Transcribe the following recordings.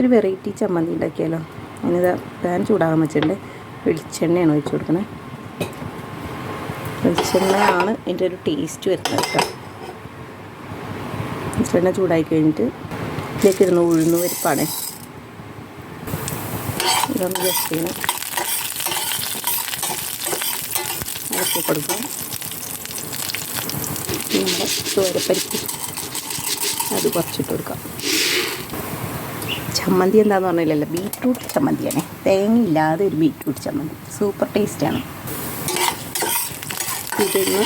ഒരു വെറൈറ്റി ചമ്മന്തി ഉണ്ടാക്കിയാലോ? അതിനിത് പാൻ ചൂടാകാൻ വെച്ചിട്ടുണ്ട്. വെളിച്ചെണ്ണയാണ് ഒഴിച്ചു കൊടുക്കുന്നത് വെളിച്ചെണ്ണയാണ് ഇതിന്റെ ഒരു ടേസ്റ്റ് വരുന്നത് കേട്ടോ. വെളിച്ചെണ്ണ ചൂടായി കഴിഞ്ഞിട്ട് ഇതിലേക്ക് ഇരുന്ന് ഉഴുന്ന് പരിപ്പാണ്. ഇതൊന്ന് ജസ്റ്റ് ചെയ്യണം. ഇറക്കി കൊടുക്കാം. നമ്മുടെ ചോരപ്പരിപ്പ്. അത് കുറച്ചിട്ട് കൊടുക്കാം. ചമ്മന്തി എന്താന്ന് പറഞ്ഞില്ലല്ലോ. ബീറ്റ്റൂട്ട് ചമ്മന്തിയാണ്. തേങ്ങയില്ലാതെ ഒരു ബീറ്റ്റൂട്ട് ചമ്മന്തി. സൂപ്പർ ടേസ്റ്റാണ്. ഇതിന്ന്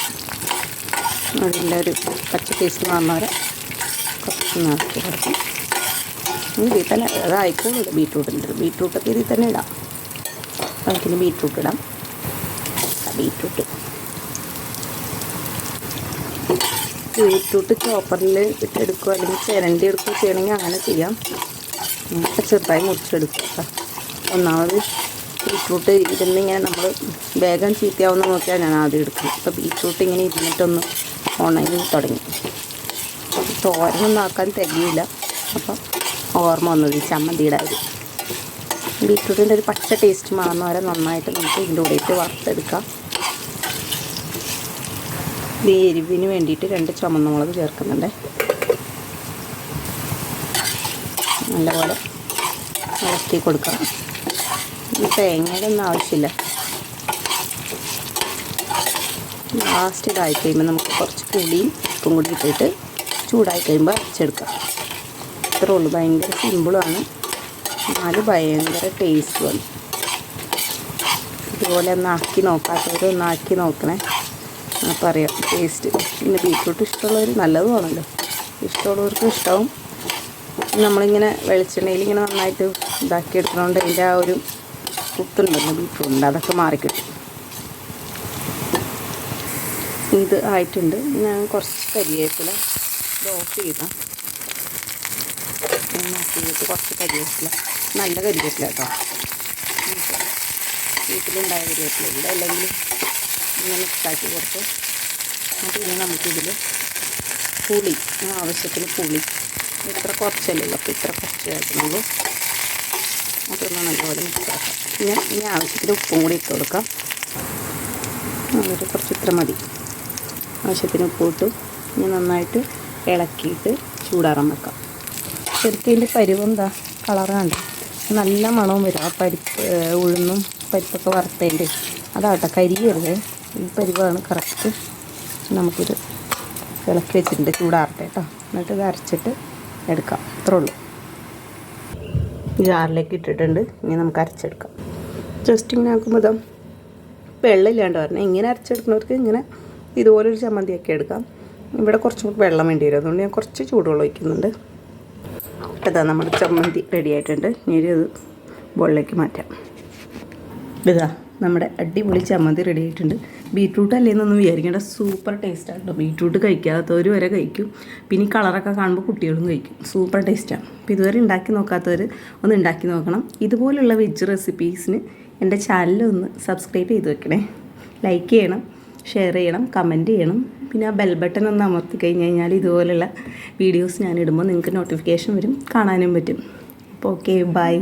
അതിന്റെ ഒരു പച്ച ടേസ്റ്റ് വന്നവരെ കുറച്ച് നാക്കി കൊടുക്കും ഇതിൽ തന്നെ അതായിക്കോളൂ ബീറ്റ്റൂട്ടിന്റെ ബീറ്റ്റൂട്ടൊക്കെ ഇതിൽ തന്നെ ഇടാം. നമുക്കിനി ബീറ്റ്റൂട്ട് ഇടാം. ബീറ്റ്റൂട്ട്. ബീറ്റ്റൂട്ട് ചോപ്പറിൽ ഇട്ടെടുക്കുക അല്ലെങ്കിൽ ചിരണ്ടി എടുക്കുക ചെയ്യണമെങ്കിൽ അങ്ങനെ ചെയ്യാം. ചെറുതായി മുറിച്ചെടുക്കുക ഒന്നാമത് ബീറ്റ്റൂട്ട് ഇരുന്ന് ഇങ്ങനെ നമ്മൾ വേഗം ചീത്തയാവുന്ന നോക്കിയാണ് ഞാൻ ആദ്യം എടുക്കുന്നത്. അപ്പോൾ ബീറ്റ്റൂട്ട് ഇങ്ങനെ ഇരുന്നിട്ടൊന്ന് ഉണങ്ങി തുടങ്ങി. തോരനൊന്നും ആക്കാൻ തികയില്ല അപ്പോൾ ഓർമ്മ വന്നത് ഈ ചമ്മന്തിയുടെ അരി ബീറ്റ്റൂട്ടിന്റെ ഒരു പച്ച ടേസ്റ്റ് മാറുന്ന വരെ നന്നായിട്ട് നമുക്ക് ഇതിന്റെ കൂടെയിട്ട് വറുത്തെടുക്കാം. ഇത് എരിവിന് വേണ്ടിയിട്ട് രണ്ട് ചുമന്ന മുളക് ചേർക്കുന്നുണ്ട്. നല്ലപോലെ ഇളക്കി കൊടുക്കണം ഈ ഒന്നും ആവശ്യമില്ല. ലാസ്റ്റ് ഇതായി കഴിയുമ്പോൾ നമുക്ക് കുറച്ച് പുളിയും ഉപ്പും കൂടി ഇട്ടിട്ട് ചൂടായി കഴിയുമ്പോൾ അരച്ചെടുക്കാം. ഇത്രേ ഉള്ളൂ. ഭയങ്കര സിമ്പിളാണ് എന്നാലും ഭയങ്കര ടേസ്റ്റുമാണ് ഇതുപോലെ ഒന്ന് ആക്കി നോക്കാത്തവർ ഒന്ന് ആക്കി നോക്കണേ. അറിയാം ടേസ്റ്റ് പിന്നെ ബീറ്റ്റൂട്ട് ഇഷ്ടമുള്ളവർ നല്ലതുമാണല്ലോ ഇഷ്ടമുള്ളവർക്ക് ഇഷ്ടവും. നമ്മളിങ്ങനെ വെളിച്ചെണ്ണയിൽ ഇങ്ങനെ നന്നായിട്ട് ഇതാക്കി എടുക്കുന്നതുകൊണ്ട് അതിന്റെ ആ ഒരു കുത്തുണ്ടല്ലോ ബീഫുണ്ട് അതൊക്കെ മാറിക്കിട്ടും. ഇത് ആയിട്ടുണ്ട്. ഞാൻ കുറച്ച് കരിയേപ്പില ഇത് ഓഫ് ചെയ്താൽ ഓഫ് ചെയ്തിട്ട് കുറച്ച് കരിയേപ്പില നല്ല കരിയേപ്പില കേട്ടോ. വീട്ടിലുണ്ടായ കരിയേപ്പില ഇവിടെ അല്ലെങ്കിൽ ഇങ്ങനെ ഇട്ടാക്കി കൊടുത്ത്. എന്നിട്ട് ഇനി നമുക്കിതിൽ പുളി ആവശ്യത്തിന് പുളി ഇത്ര കുറച്ചല്ലേ ഉള്ളൂ. അപ്പോൾ ഇത്ര കുറച്ച് ചേർക്കുന്നുള്ളൂ അതൊന്ന് നല്ലപോലെ മിക്സ് ആക്കാം. ഞാൻ ഇനി ആവശ്യത്തിന് ഉപ്പും കൂടി ഇട്ട് കൊടുക്കാം. എന്നിട്ട് കുറച്ച് ഇത്ര മതി. ആവശ്യത്തിന് ഉപ്പ് ഇട്ട്. ഇനി നന്നായിട്ട് ഇളക്കിയിട്ട് ചൂടാറാൻ വെക്കാം. ശരിക്കും ഇതിന്റെ പരുവെന്താ കളറാണ്ട് നല്ല മണവും വരും. ആ പരിപ്പ് ഉഴുന്നും പരിപ്പൊക്കെ വറുത്തതിന്റെ. അതാട്ടോ കരിയരുത് ഈ പരിവാണ് കറക്റ്റ് നമുക്കിത് ഇളക്കി വെച്ചിട്ടുണ്ട്. ചൂടാറട്ടെ കേട്ടോ എന്നിട്ട് ഇത് അരച്ചിട്ട് എടുക്കാം. അത്രേ ഉള്ളൂ. ജാറിലേക്ക് ഇട്ടിട്ടുണ്ട്. ഇനി നമുക്ക് അരച്ചെടുക്കാം. ജസ്റ്റ് ഇങ്ങനെ ആക്കുമ്പോൾ ഇതാ വെള്ളമില്ലാണ്ട് വരണം. ഇങ്ങനെ അരച്ചെടുക്കുന്നവർക്ക് ഇങ്ങനെ ഇതുപോലൊരു ചമ്മന്തിയൊക്കെ എടുക്കാം. ഇവിടെ കുറച്ചും കൂടി വെള്ളം വേണ്ടി വരും. അതുകൊണ്ട് ഞാൻ കുറച്ച് ചൂടുവെള്ളം ഒഴിക്കുന്നുണ്ട്. അതാ നമ്മുടെ ചമ്മന്തി റെഡി ആയിട്ടുണ്ട്. ഇനി ഇത് ബോളിലേക്ക് മാറ്റാം. ഇതാ. നമ്മുടെ അടിപൊളി ചമ്മന്തി റെഡി ആയിട്ടുണ്ട്. ബീട്രൂട്ട് അല്ലേന്നൊന്നും വിചാരിക്കേണ്ട. സൂപ്പർ ടേസ്റ്റാണ് കേട്ടോ. ബീട്രൂട്ട് കഴിക്കാത്തവർ വരെ കഴിക്കും. പിന്നെ ഈ കളറൊക്കെ കാണുമ്പോൾ കുട്ടികളും കഴിക്കും. സൂപ്പർ ടേസ്റ്റാണ് അപ്പോൾ ഇതുവരെ ഉണ്ടാക്കി നോക്കാത്തവർ ഒന്ന് ഉണ്ടാക്കി നോക്കണം. ഇതുപോലുള്ള വെജ് റെസിപ്പീസിന് എന്റെ ചാനൽ ഒന്ന് സബ്സ്ക്രൈബ് ചെയ്ത് വെക്കണേ. ലൈക്ക് ചെയ്യണം ഷെയർ ചെയ്യണം കമന്റ് ചെയ്യണം. പിന്നെ ആ ബെൽ ബട്ടൺ ഒന്ന് അമർത്തി കഴിഞ്ഞ് കഴിഞ്ഞാൽ ഇതുപോലുള്ള വീഡിയോസ് ഞാൻ ഇടുമ്പോൾ നിങ്ങൾക്ക് നോട്ടിഫിക്കേഷൻ വരും. കാണാനും പറ്റും. അപ്പോൾ ഓക്കെ ബൈ